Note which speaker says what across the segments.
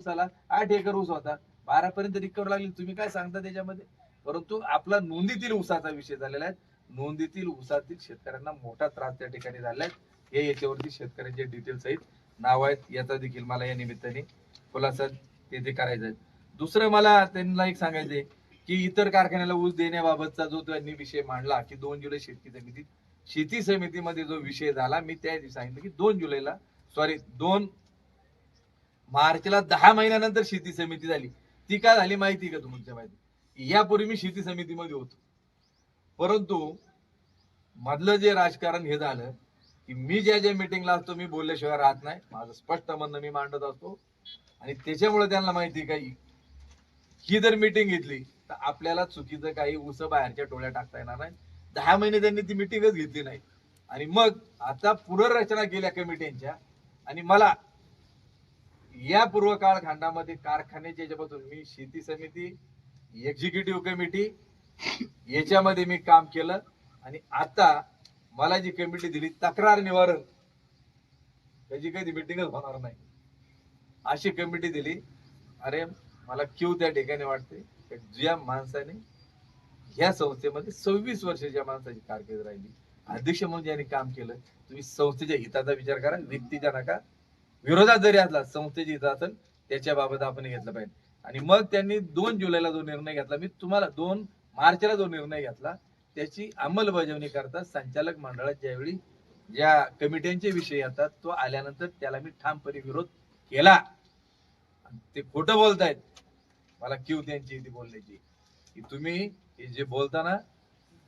Speaker 1: उसाला आठ एकर ऊस होता. बारा पर्यंत रिकवर लागली. तुम्ही काय सांगता त्याच्यामध्ये? परंतु आपला नोंदीतील ऊसाचा विषय झालेला आहे. नोंदीतील ऊसातील शेतकऱ्यांना मोठा त्रास त्या ठिकाणी झालाय हे याच्यावरती शेतकऱ्यांचे डिटेल्स आहेत नाव आहेत. याचा देखील मला या निमित्ताने खुलासा तेथे करायचा आहे. दुसरं मला त्यांना एक सांगायचंय की इतर कारखान्याला ऊस देण्याबाबतचा जो त्यांनी विषय मांडला की दोन जुलै शेतकी समितीत शेती समितीमध्ये जो विषय झाला मी त्या दिवशी सांगितलं की दोन जुलैला सॉरी दोन मार्चला दहा महिन्यानंतर शेती समिती झाली. ती का झाली माहिती का तुमच्या माहिती? यापूर्वी मी शेती समितीमध्ये होतो. परंतु मधलं जे राजकारण हे झालं की मी ज्या ज्या मिटिंगला असतो मी बोलल्याशिवाय राहत नाही. माझं स्पष्ट म्हणणं मी मांडत असतो. आणि त्याच्यामुळे त्यांना माहिती काही ही जर मिटिंग घेतली तर आपल्याला चुकीचं काही उस बाहेरच्या टोळ्या टाकता येणार नाही. दहा महिने त्यांनी ती मिटिंगच घेतली नाही. आणि मग आता पुनर्रचना केल्या कमिट्यांच्या आणि मला या पूर्व काळखंडामध्ये कारखान्याच्या याच्यापासून मी शेती समिती एक्झिक्युटिव्ह कमिटी याच्यामध्ये मी काम केलं. आणि आता मला जी कमिटी दिली तक्रार निवारण त्याची कधी मिटिंगच होणार नाही. अशी कमिटी दिली अरे मला क्यू त्या ठिकाणी वाटते ज्या माणसाने ह्या संस्थेमध्ये सव्वीस वर्षाच्या माणसाची कारकीर्द राहिली. अध्यक्ष म्हणून ज्याने काम केलं तुम्ही संस्थेच्या हिताचा विचार करा व्यक्तीचा नका. विरोधात जरी असला संस्थेची हित असेल त्याच्या बाबत आपण घेतलं पाहिजे. आणि मग त्यांनी दोन जुलैला जो निर्णय घेतला मी तुम्हाला दोन मार्चला जो निर्णय घेतला त्याची अंमलबजावणी करता संचालक मंडळात ज्यावेळी ज्या कमिट्यांचे विषय येतात तो आल्यानंतर त्याला मी ठामपणे विरोध केला. आणि ते खोटं बोलतायत. मला क्यू त्यांची ती बोलण्याची. की तुम्ही हे जे बोलताना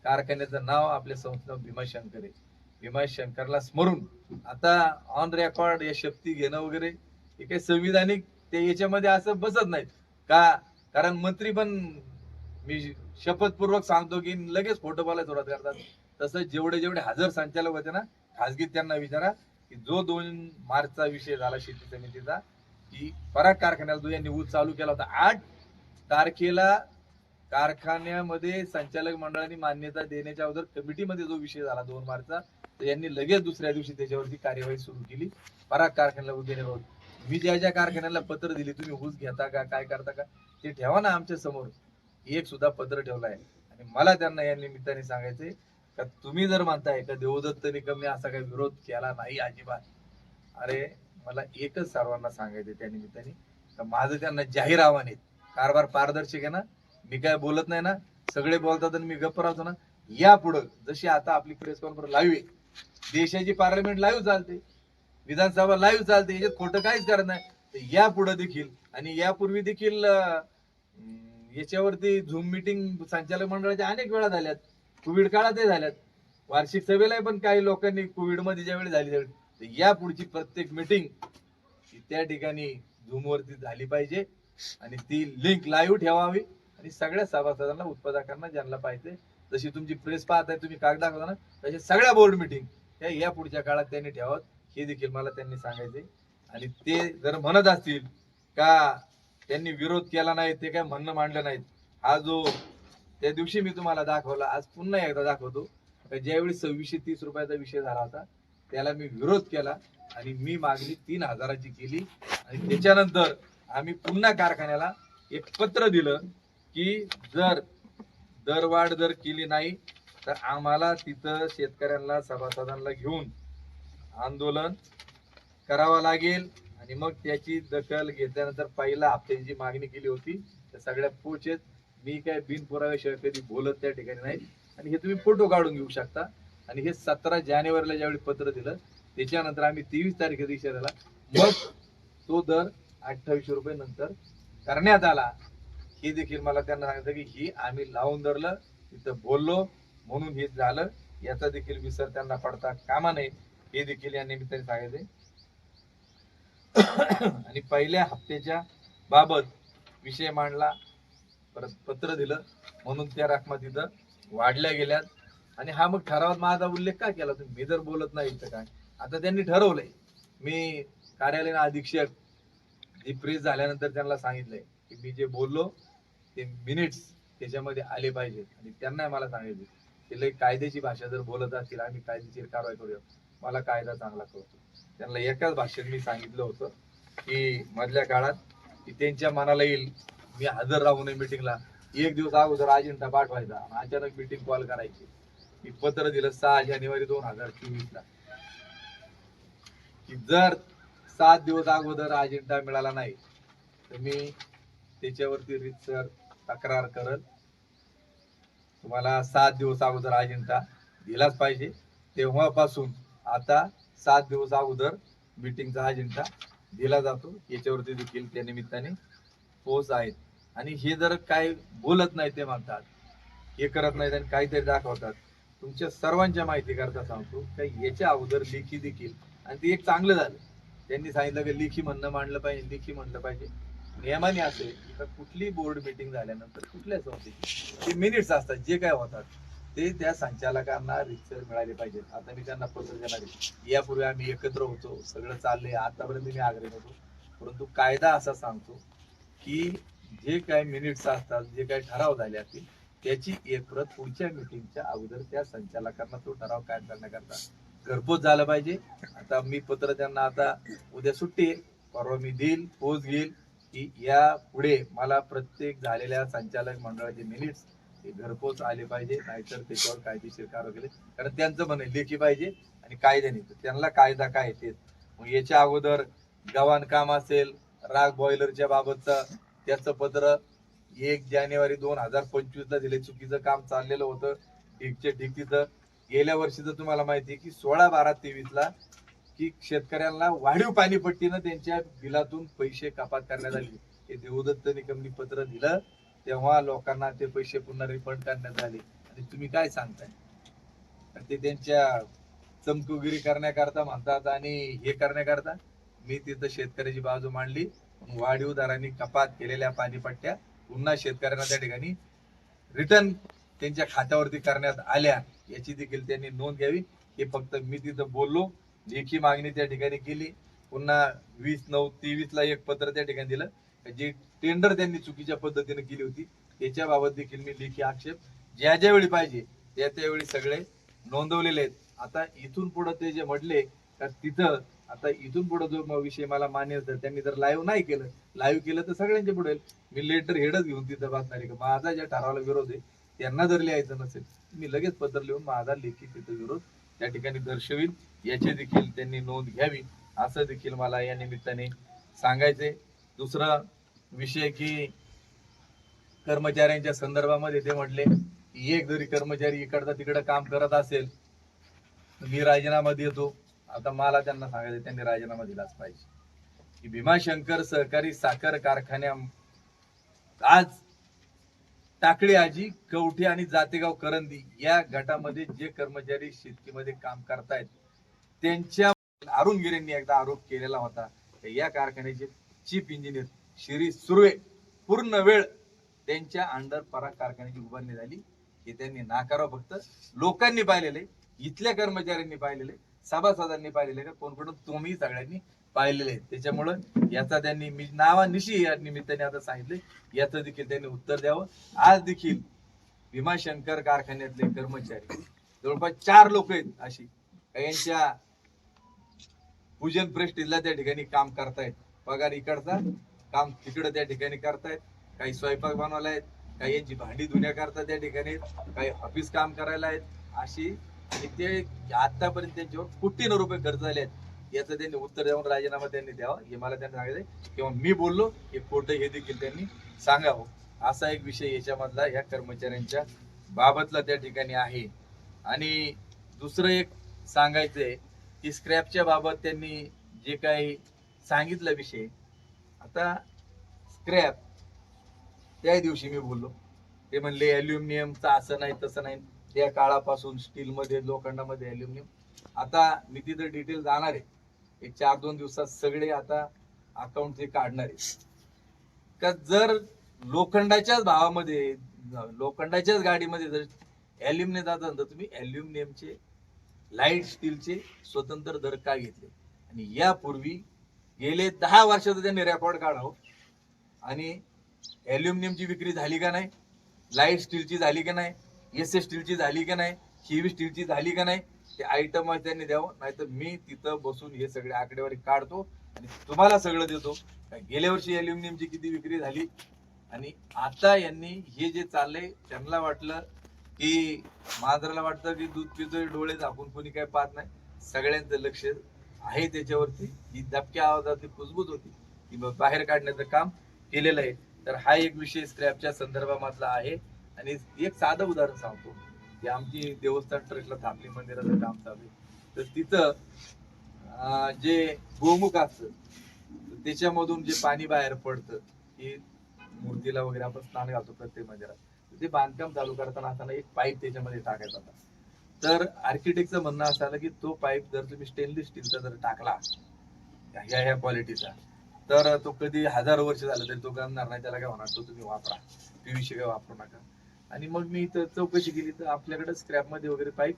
Speaker 1: कारखान्याचं नाव आपल्या संस्थेचं भीमाशंकर आहे. भीमाशंकरला स्मरून आता ऑन रेकॉर्ड या शक्ती घेणं वगैरे हे काही संविधानिक ते याच्यामध्ये असं बसत नाहीत. का? कारण मंत्री पण मी शपथपूर्वक सांगतो की लगेच फोटो बोलायला सुरुवात करतात. तसं जेवढे जेवढे हजर संचालक होते ना खासगीत त्यांना विचारा की जो दोन मार्चचा विषय झाला शेती समितीचा की पराग कारखान्याला जो यांनी ऊस चालू केला होता. आठ तारखेला कारखान्यामध्ये संचालक मंडळाने मान्यता देण्याच्या अगोदर कमिटीमध्ये जो विषय झाला दोन मार्चचा तर यांनी लगेच दुसऱ्या दिवशी त्याच्यावरती कार्यवाही सुरू केली. पराग कारखान्याला वगैरे मी ज्या ज्या कारखान्याला पत्र दिली तुम्ही ऊस घेता का काय करता का ते ठेवा ना आमच्यासमोर. एक सुद्धा पत्र ठेवलं आहे. आणि मला त्यांना या निमित्ताने सांगायचंय का तुम्ही जर म्हणताय का देवदत्त निकमने असा काही विरोध केला नाही अजिबात. अरे मला एकच सर्वांना सांगायचं त्या निमित्ताने माझं त्यांना जाहीर आव्हान आहे. कारभार पारदर्शक आहे ना? मी काय बोलत नाही ना सगळे बोलतात आणि मी गप्प राहतो ना. या पुढं जशी आता आपली प्रेस कॉन्फरन्स लाईव्ह आहे. देशाची पार्लमेंट लाईव्ह चालते. विधानसभा लाईव्ह चालते. याच्यात खोटं काहीच करत नाही. तर या पुढे देखील आणि यापूर्वी देखील याच्यावरती झूम मिटिंग संचालक मंडळाच्या अनेक वेळा झाल्यात. कोविड काळातही झाल्यात. वार्षिक सभेला पण काही लोकांनी कोविडमध्ये ज्यावेळी झाली त्यावेळी या पुढची प्रत्येक मिटिंग त्या ठिकाणी झूमवरती झाली पाहिजे. आणि ती लिंक लाईव्ह ठेवावी. आणि सगळ्या सभासदांना उत्पादकांना ज्यांना पाहिजे जशी तुमची प्रेस पाहताय तुम्ही कागद दाखवता ना तसे सगळ्या बोर्ड मिटिंग या या पुढच्या काळात त्यांनी ठेवावं. हे देखील मला त्यांनी सांगायचे आणि ते जर म्हणत असतील का त्यांनी विरोध केला नाही ते काय म्हणणं मांडलं नाहीत. हा जो त्या दिवशी मी तुम्हाला दाखवला आज पुन्हा एकदा दाखवतो. ज्यावेळी सव्वीसशे तीस रुपयाचा विषय झाला होता त्याला मी विरोध केला आणि मी मागणी तीन हजाराची केली. आणि त्याच्यानंतर आम्ही पुन्हा कारखान्याला एक पत्र दिलं. की जर दरवाढ जर केली नाही तर आम्हाला तिथं शेतकऱ्यांना सभासदांना घेऊन आंदोलन करावा लागेल. आणि मग त्याची दखल घेतल्यानंतर पहिला हप्त्यांची मागणी केली होती त्या सगळ्या पोचेत मी काय बिनपुराव्याशिवाय कधी बोलत त्या ठिकाणी नाही. आणि हे तुम्ही फोटो काढून घेऊ शकता. आणि हे सतरा जानेवारीला ज्यावेळी पत्र दिलं त्याच्यानंतर आम्ही तेवीस तारखेचा विषय झाला मग तो दर अठ्ठावीसशे रुपये नंतर करण्यात आला. हे देखील मला त्यांना सांगितलं की ही आम्ही लावून धरलं तिथं बोललो म्हणून हे झालं. याचा देखील विसर त्यांना पडता कामा नये. हे देखील या निमित्ताने सांगायचे आणि पहिल्या हप्त्याच्या बाबत विषय मांडला परत पत्र दिलं म्हणून त्या रकमा तिथं वाढल्या गेल्यात. आणि हा मग ठरावात माझा उल्लेख का केला? तुम्ही मी जर बोलत नाही तर काय? आता त्यांनी ठरवलंय. मी कार्यालयीन अधीक्षक जी प्रेस झाल्यानंतर त्यांना सांगितलंय की मी जे बोललो ते मिनिट्स त्याच्यामध्ये आले पाहिजेत. आणि त्यांना मला सांगितले ते लई कायद्याची भाषा जर बोलत असतील आम्ही कायदेशीर कारवाई करूया. मला कायदा चांगला कळतो. त्यांना एकाच भाषेत मी सांगितलं होतं की मधल्या काळात की त्यांच्या मनाला येईल मी हजर राहू नये मिटिंगला एक दिवस अगोदर अजिंठा पाठवायचा. आणि अचानक मिटिंग कॉल करायची. मी पत्र दिलं सहा जानेवारी दोन हजार चोवीस ला की जर सात दिवस अगोदर अजिंठा मिळाला नाही तर मी त्याच्यावरती रितसर तक्रार करत तुम्हाला सात दिवस अगोदर अजेंडा दिलाच पाहिजे. तेव्हापासून आता सात दिवस अगोदर मिटिंगचा अजेंडा दिला जातो. याच्यावरती देखील त्या निमित्ताने पोच आहेत. आणि हे जर काय बोलत नाही ते म्हणतात हे करत नाहीत आणि काहीतरी दाखवतात. तुमच्या सर्वांच्या माहिती करता सांगतो का याच्या अगोदर लेखी देखील आणि ते एक चांगलं झालं. त्यांनी सांगितलं की लेखी म्हणणं मांडलं पाहिजे लेखी म्हणलं पाहिजे. नियमाने असे तर कुठली बोर्ड मिटिंग झाल्यानंतर कुठल्या संस्थेची? ते मिनिट्स असतात जे काय होतात ते त्या संचालकांना रिक्सर मिळाले पाहिजेत. आता मी त्यांना पत्र देणार आहे. यापूर्वी आम्ही एकत्र होतो सगळं चाललंय. आतापर्यंत मी आग्रह होतो परंतु कायदा असा सांगतो की जे काय मिनिट्स असतात जे काय ठराव झाले असतील त्याची एक प्रत पुढच्या मिटिंगच्या अगोदर त्या संचालकांना तो ठराव कायम करण्याकरता घरपोच झालं पाहिजे. आता मी पत्र त्यांना आता उद्या सुट्टी आहे. परवा मी देईल पोच घेईल. की या पुढे मला प्रत्येक झालेल्या संचालक मंडळाचे मिनिट्स हे घरपोच आले पाहिजे नाहीतर त्याच्यावर कायदेशीर कारवाई केली. कारण त्यांचं म्हणे लेखी पाहिजे आणि कायद्याने त्यांना कायदा काय तेच मग याच्या अगोदर गव्हाण काम असेल राग बॉयलरच्या बाबतचं त्याचं पत्र एक जानेवारी दोन हजार पंचवीस ला दिले. चुकीचं काम चाललेलं होतं. ढिकच्या ढिकीचं गेल्या वर्षीचं तुम्हाला माहिती आहे की सोळा बारा तेवीस ला की शेतकऱ्यांना वाढीव पाणीपट्टीनं त्यांच्या बिलातून पैसे कपात करण्यात आली. हे देवदत्त निकमनी पत्र दिलं तेव्हा लोकांना ते पैसे पुन्हा रिफंड करण्यात आले. आणि तुम्ही काय सांगताय? आणि ते त्यांच्या चमकुगिरी करण्याकरता म्हणतात आणि हे करण्याकरता मी तिथं शेतकऱ्याची बाजू मांडली. वाढीव दरांनी कपात केलेल्या पाणीपट्ट्या पुन्हा शेतकऱ्यांना त्या ठिकाणी रिटर्न त्यांच्या खात्यावरती करण्यात आल्या. याची देखील त्यांनी नोंद घ्यावी. हे फक्त मी तिथं बोललो. लेखी मागणी त्या ठिकाणी केली. पुन्हा वीस नऊ तेवीस ला एक पत्र त्या ठिकाणी दिलं. जे टेंडर त्यांनी चुकीच्या पद्धतीने केली होती त्याच्या बाबत देखील मी लेखी आक्षेप ज्या ज्या वेळी पाहिजे त्या त्यावेळी सगळे नोंदवलेले आहेत. आता इथून पुढे ते जे म्हटले तर तिथं आता इथून पुढे जो विषय मला मान्य होता त्यांनी जर लाईव्ह नाही केलं लाईव्ह केलं तर सगळ्यांच्या पुढे मी लेटर हेडच घेऊन तिथं बसणार आहे. माझा ज्या ठरावाला विरोध आहे त्यांना जर लिहायचं नसेल मी लगेच पत्र लिहून माझा लेखी तिथं विरोध त्या ठिकाणी दर्शवीन. याची देखील त्यांनी नोंद घ्यावी. असं देखील मला या निमित्ताने सांगायचे दुसरा विषय की कर्मचाऱ्यांच्या संदर्भामध्ये ते म्हटले की एक जरी कर्मचारी इकडचा तिकडं काम करत असेल मी राजीनामा देतो. आता मला त्यांना सांगायचं त्यांनी राजीनामा दिलाच पाहिजे. की भीमाशंकर सहकारी साखर कारखान्या आज टाकळी आजी कवठे आणि जातेगाव करंदी या गटामध्ये जे कर्मचारी शेतीमध्ये काम करतायत त्यांच्या अरुण गिरेंनी एकदा आरोप केलेला होता या कारखान्याचे चीफ इंजिनियर श्री सुर्वे पूर्ण वेळ त्यांच्या अंडर पराग कारखान्याची उभारणी झाली. हे त्यांनी नाकारावं फक्त लोकांनी पाहिलेले इथल्या कर्मचाऱ्यांनी पाहिलेले सभासदांनी पाहिलेले का कोण कोण तुम्ही सगळ्यांनी पाहिलेले आहेत. त्याच्यामुळं याचा त्यांनी मी नावानिशी या निमित्ताने आता सांगितले. याचं देखील त्यांनी उत्तर द्यावं. आज देखील भीमाशंकर कारखान्यातले कर्मचारी जवळपास चार लोक आहेत अशी. यांच्या पूजन प्रेस्टीजला त्या ठिकाणी काम करतायत. पगार इकडचा काम तिकडं त्या ठिकाणी करतायत. काही स्वयंपाक बनवायला आहेत काही यांची भांडी धुण्या करता त्या ठिकाणी. काही ऑफिस काम करायला आहेत अशी. ते आतापर्यंत त्यांच्यावर कोटीनं रुपये खर्च झाले आहेत. याचं त्यांनी उत्तर देऊन राजीनामा त्यांनी द्यावा हे मला त्यांनी सांगितलं किंवा मी बोललो हे खोटं हे देखील त्यांनी सांगावं. असा एक विषय याच्यामधला या कर्मचाऱ्यांच्या बाबतला त्या ठिकाणी आहे. आणि दुसरं एक सांगायचंय की स्क्रॅपच्या बाबत त्यांनी जे काही सांगितलं विषय आता स्क्रॅप त्या दिवशी मी बोललो. ते म्हणले अल्युमिनियमचं असं नाही तसं नाही. त्या काळापासून स्टीलमध्ये लोखंडामध्ये अल्युमिनियम आता मी तिथं डिटेल जाणार आहे. एक चार दोन दिवसात सगळे आता अकाउंट ते काढणार आहे का जर लोखंडाच्याच भावामध्ये लोखंडाच्याच गाडीमध्ये जर अल्युमिनियम जात तर तुम्ही ॲल्युमिनियमचे लाइट स्टीलचे स्वतंत्र दर का घेतले? आणि यापूर्वी गेले दहा वर्षात त्यांनी रेकॉर्ड काढावं. आणि ॲल्युमिनियमची विक्री झाली का नाही? लाइट स्टीलची झाली का नाही? एस एस स्टीलची झाली का नाही? हेवी स्टीलची झाली का नाही? ते आयटम त्यांनी द्यावं नाहीतर मी तिथं बसून हे सगळे आकडेवारी काढतो आणि तुम्हाला सगळं देतो. गेल्या वर्षी अल्युमिनियमची किती विक्री झाली? आणि आता यांनी हे जे चाललंय त्यांना वाटलं की मांजराला वाटतं की दूध पितोय डोळे झाकून कोणी काय पाहत नाही. सगळ्यांचं लक्ष आहे त्याच्यावरती. ही दबक्या आवाजातली कुजबूज होती. ती मग बाहेर काढण्याचं काम केलेलं आहे. तर हा एक विषय स्क्रॅपच्या संदर्भामधला आहे. आणि एक साधं उदाहरण सांगतो. ती आमची देवस्थान ट्रस्टला थांबली मंदिराचं काम चालू तर तिथं जे गोमुख असतं त्याच्यामधून जे पाणी बाहेर पडतं की मूर्तीला वगैरे आपण स्नान घालतो प्रत्येक मंदिरात ते बांधकाम चालू करताना असताना एक पाईप त्याच्यामध्ये टाकायचा होता. तर आर्किटेक्टचं म्हणणं असं आलं की तो पाईप जर तुम्ही स्टेनलेस स्टीलचा जर टाकला ह्या ह्या क्वालिटीचा तर तो कधी हजार वर्ष झालं तरी तो गमणार नाही त्याला काय होणार? तो तुम्ही वापरा. पीव्हीसी काय वापरू नका. आणि मग मी इथं चौकशी केली तर आपल्याकडे स्क्रॅपमध्ये वगैरे पाईप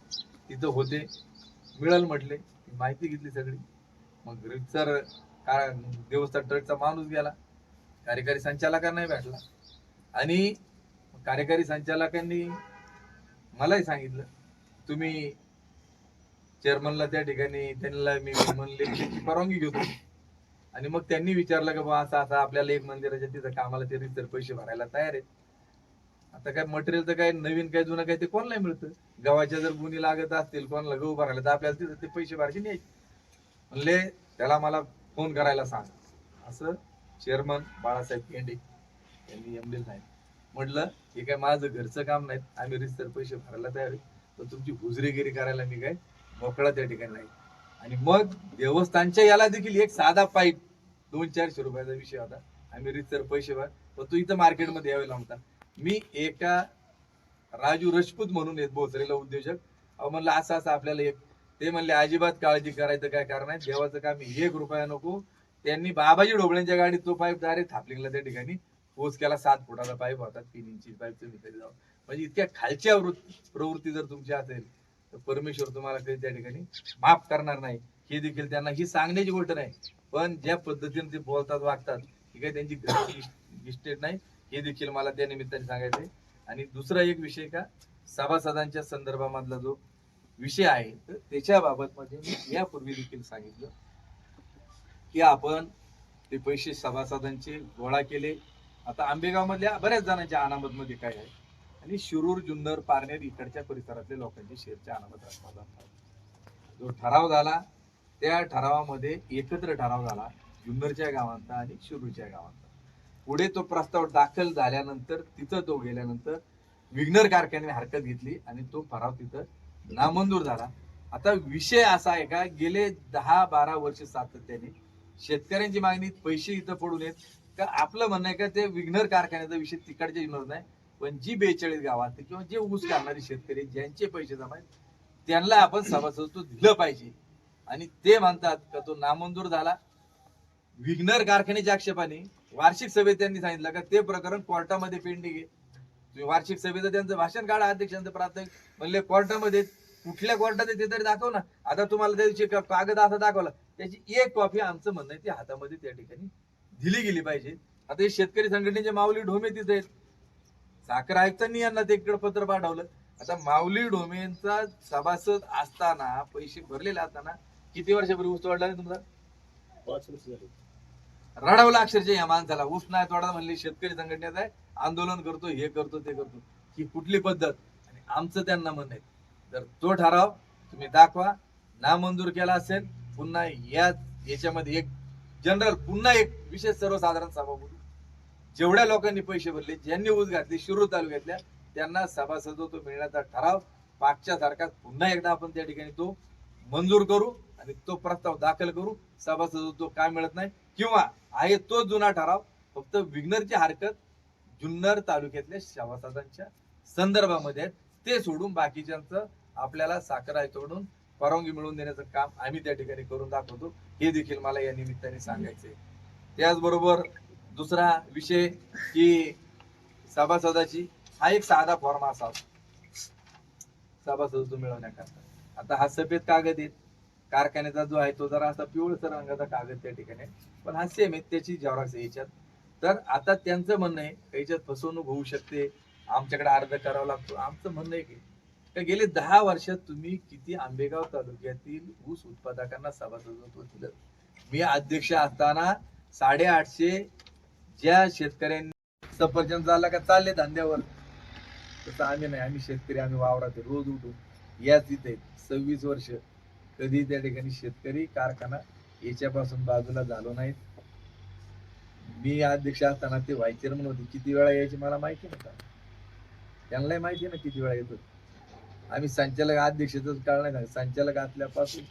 Speaker 1: तिथं होते. मिळेल म्हटले माहिती घेतली सगळी. मग रितसर का देवस्थान ट्रकचा माणूस गेला. कार्यकारी संचालकांनाही भेटला. आणि कार्यकारी संचालकांनी मलाही सांगितलं तुम्ही चेअरमनला त्या ठिकाणी त्यांना मी म्हणले की त्याची परवानगी घेतो. आणि मग त्यांनी विचारलं की बा असं असं आपल्याला एक मंदिराच्या तिथं कामाला ते रितसर पैसे भरायला तयार आहेत. आता काय मटेरियल तर काय नवीन काय जुनं काय ते कोणाला मिळतं. गव्हाच्या जर गुणी लागत असतील कोणाला गहू भरायला तर आपल्याला तिथं ते पैसे भरायचे नाही. म्हणले त्याला मला फोन करायला सांग. असं चेअरमन बाळासाहेब केंडे यांनी एमडी नाही म्हटलं हे काय माझं घरचं काम नाही. आम्ही रिस्तर पैसे भरायला तयार आहे. तर तुमची हुजरीगिरी करायला मी काय मोकळा त्या ठिकाणी नाही. आणि मग देवस्थानच्या याला देखील एक साधा पाईप दोन चारशे रुपयाचा विषय होता. आम्ही रिस्तर पैसे भर पण तू इथं मार्केटमध्ये यावे लागता. मी एका राजू रजपूत म्हणून येत भोसरेला उद्योजक. अहो म्हणलं असं असं आपल्याला एक ते म्हणले अजिबात काळजी करायचं काय कारण आहे? देवाचं काम एक रुपया नको. त्यांनी बाबाजी ढोबळ्यांच्या गाडीत तो पाईप डायरेक्ट थापलिंगला त्या ठिकाणी. पोच केला सात फुटाचा पाईप होता. तीन इंची पाईप तुम्ही तरी जाऊ म्हणजे इतक्या खालच्या प्रवृत्ती जर तुमची असेल तर परमेश्वर तुम्हाला कधी त्या ठिकाणी माफ करणार नाही. हे देखील त्यांना ही सांगण्याची गोष्ट नाही. पण ज्या पद्धतीने ते बोलतात वागतात ही काही त्यांची इस्टेट नाही. हे देखील मला त्या निमित्ताने सांगायचंय. आणि दुसरा एक विषय का सभासदांच्या संदर्भामधला जो विषय आहे तर त्याच्या बाबत मध्ये मी यापूर्वी देखील सांगितलं की आपण ते पैसे सभासदांचे गोळा केले. आता आंबेगाव मधल्या बऱ्याच जणांच्या अनामत मध्ये काय आहे? आणि शिरूर जुन्नर पारनेर इकडच्या परिसरातल्या लोकांचे शेअरच्या अनामत जो ठराव झाला त्या ठरावामध्ये एकत्र ठराव झाला जुन्नरच्या गावांचा आणि शिरूरच्या गावांचा. पुढे तो प्रस्ताव दाखल झाल्यानंतर तिथं तो गेल्यानंतर विघ्नर कारखान्याने हरकत घेतली आणि तो फराव तिथं नामंजूर झाला. आता विषय असा आहे का गेले दहा बारा वर्ष सातत्याने शेतकऱ्यांची मागणी पैसे इथं पडून येत का आपलं म्हणणं आहे का ते विघ्नर कारखान्याचा विषय तिकडच्या युनिवर नाही पण जी बेचाळीस गावात किंवा जे ऊस काढणारे शेतकरी ज्यांचे पैसे जमा आहेत त्यांना आपण सभासदत्व दिलं पाहिजे. आणि ते म्हणतात का तो नामंजूर झाला. विघ्नर कारखान्याच्या आक्षेपाने वार्षिक सभेत त्यांनी सांगितलं का ते प्रकरण कोर्टामध्ये पेंडिंग आहे. वार्षिक सभेचं त्यांचं भाषण काढा अध्यक्षांचं प्राथमिक. म्हणले कोर्टामध्ये कुठल्या कोर्टात ते तरी दाखव ना. आता तुम्हाला त्या दिवशी कागद असा दाखवला. त्याची एक कॉपी आमचं म्हणणं आहे ती हातामध्ये त्या ठिकाणी दिली गेली पाहिजे. आता हे शेतकरी संघटनेचे माऊली ढोमे तिथे आहेत. साखर आयुक्तांनी यांना ते इकडे पत्र पाठवलं. आता माऊली ढोमेंचा सभासद असताना पैसे भरलेले असताना किती वर्षापूर्वी ऊस तोडला तुमचा?
Speaker 2: पाच वर्ष झाली.
Speaker 1: रडवलं अक्षरशः या माणसाला. ऊस नाही तोडा म्हणले शेतकरी संघटनेत आहे आंदोलन करतो हे करतो ते करतो. ही कुठली पद्धत? आणि आमचं त्यांना म्हणणं आहे. जर तो ठराव तुम्ही दाखवा नामंजूर केला असेल पुन्हा या याच्यामध्ये एक जनरल पुन्हा एक विशेष सर्वसाधारण सभा बोलू. जेवढ्या लोकांनी पैसे भरले ज्यांनी ऊस घातली शिरूर तालुक्यातल्या त्यांना सभासदत्व मिळण्याचा ठराव पाठच्या सारखा पुन्हा एकदा आपण त्या ठिकाणी तो मंजूर करू आणि तो प्रस्ताव दाखल करू. सभासदत्व काय मिळत नाही. किंवा आहे तो जुना ठराव फक्त विग्नरची हरकत जुन्नर तालुक्यातल्या सभासदांच्या संदर्भामध्ये आहेत. ते सोडून बाकीच्यांचं आपल्याला साखर आयुक्ताकडून परवानगी मिळवून देण्याचं काम आम्ही त्या ठिकाणी करून दाखवतो. हे देखील मला या निमित्ताने सांगायचे त्याचबरोबर दुसरा विषय की सभासदाची हा एक साधा फॉर्म असावा. सभासदत्व मिळवण्याकरता. आता हा सफेद कागद येत कारखान्याचा जो आहे तो जरा असा पिवळसर रंगाचा कागद त्या ठिकाणी. पण हा सेम आहे त्याची जेव्हा याच्यात. तर आता त्यांचं म्हणणं आहे याच्यात फसवणूक होऊ शकते? आमच्याकडे अर्ज करावा लागतो. आमचं म्हणणं आहे की का गेले दहा वर्षात तुम्ही किती आंबेगाव तालुक्यातील ऊस उत्पादकांना सभासदत्व दिलं? मी अध्यक्ष असताना साडेआठशे ज्या शेतकऱ्यांनी सफरचंद झाला का चालले धंद्यावर? तसं आम्ही नाही आम्ही शेतकरी आम्ही वावरात रोज उठून. याच इथे सव्वीस वर्ष कधी त्या ठिकाणी शेतकरी कारखाना याच्यापासून बाजूला झालो नाहीत. मी अध्यक्ष असताना ते व्हाईस चेअरमन होते. किती वेळा यायची मला माहिती नव्हता. त्यांनाही माहिती आहे ना किती वेळा येतो आम्ही संचालक अध्यक्षच काळ नाही संचालक असल्यापासून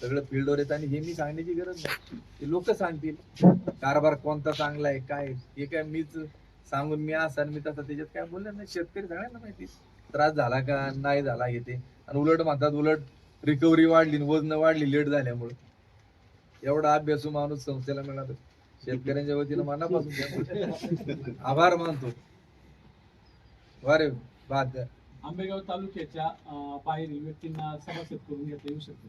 Speaker 1: सगळं फील्डवर येत आणि हे मी सांगण्याची गरज नाही. ते लोक सांगतील कारभार कोणता चांगला आहे? काय हे काय मीच सांगून मी असा आणि मी तसा त्याच्यात काय बोलले नाही. शेतकरी सगळ्यांना माहिती त्रास झाला का? नाही झाला हे ते. आणि उलट म्हणतात उलट रिकव्हरी वाढली वजन वाढली लेट झाल्यामुळे. एवढा अभ्यासू माणूस संस्थेला मिळाला शेतकऱ्यांच्या वतीनं मनापासून आभार मानतो. वारे बाद
Speaker 2: आंबेगाव तालुक्याच्या बाहेरील व्यक्तींना सभासद करून घेता येऊ शकते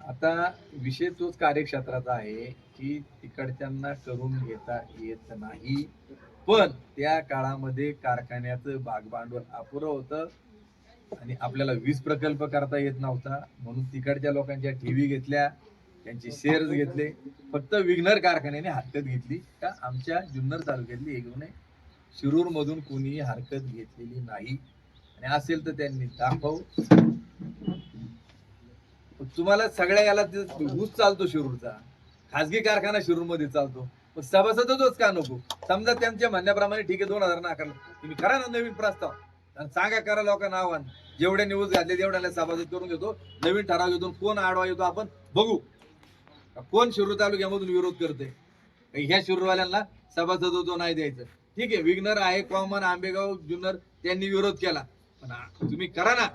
Speaker 1: आता विषय तोच कार्यक्षेत्राचा आहे की तिकडच्यांना करून घेता येत नाही. पण त्या काळामध्ये कारखान्याचं भागभांडवल अपुरं होतं. आणि आपल्याला वीज प्रकल्प करता येत नव्हता. म्हणून तिकडच्या लोकांच्या ठेवी घेतल्या त्यांचे शेअर्स घेतले. फक्त विघ्नर कारखान्याने हरकत घेतली. का आमच्या जुन्नर तालुक्यातली एकूण शिरूर मधून कोणीही हरकत घेतलेली नाही. आणि असेल तर त्यांनी दाखव. तुम्हाला सगळ्या याला ऊस चालतो शिरूरचा. खासगी कारखाना शिरूरमध्ये चालतो. पण सभासदच का नको? समजा त्यांच्या म्हणण्याप्रमाणे ठीक आहे दोन हजार नाकारलं तुम्ही करा ना नवीन प्रस्ताव. आणि सांगा करा लोकांना आव्हान. जेवढ्या न्यूज घातले तेवढ्याला सभासद करून घेतो. नवीन ठराव घेतो कोण आडवा येतो आपण बघू. कोण शिरूर तालुक्यामधून विरोध करते ह्या शिरूरवाल्यांना सभासद होतो नाही द्यायचं. ठीक आहे विघ्नर आहे कॉमन आंबेगाव जुन्नर त्यांनी विरोध केला. पण तुम्ही करा ना.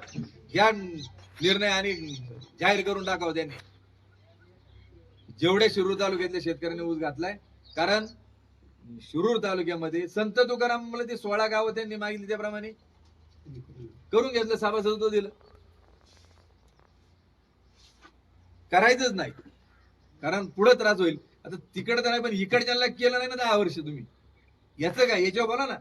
Speaker 1: ह्या निर्णय आणि जाहीर करून टाकावं त्यांनी. जेवढे शिरूर तालुक्यातल्या शेतकऱ्यांनी ऊस घातलाय कारण शिरूर तालुक्यामध्ये संत तुकाराम ते सोळा गावं त्यांनी मागितली त्याप्रमाणे. करून घेतलं सभासदत्व दिलं. करायचंच नाही. कारण पुढे त्रास होईल. आता तिकडं तर नाही पण इकडच्या केलं नाही ना दहा वर्ष तुम्ही. याचं काय? याच्यावर बोला ना.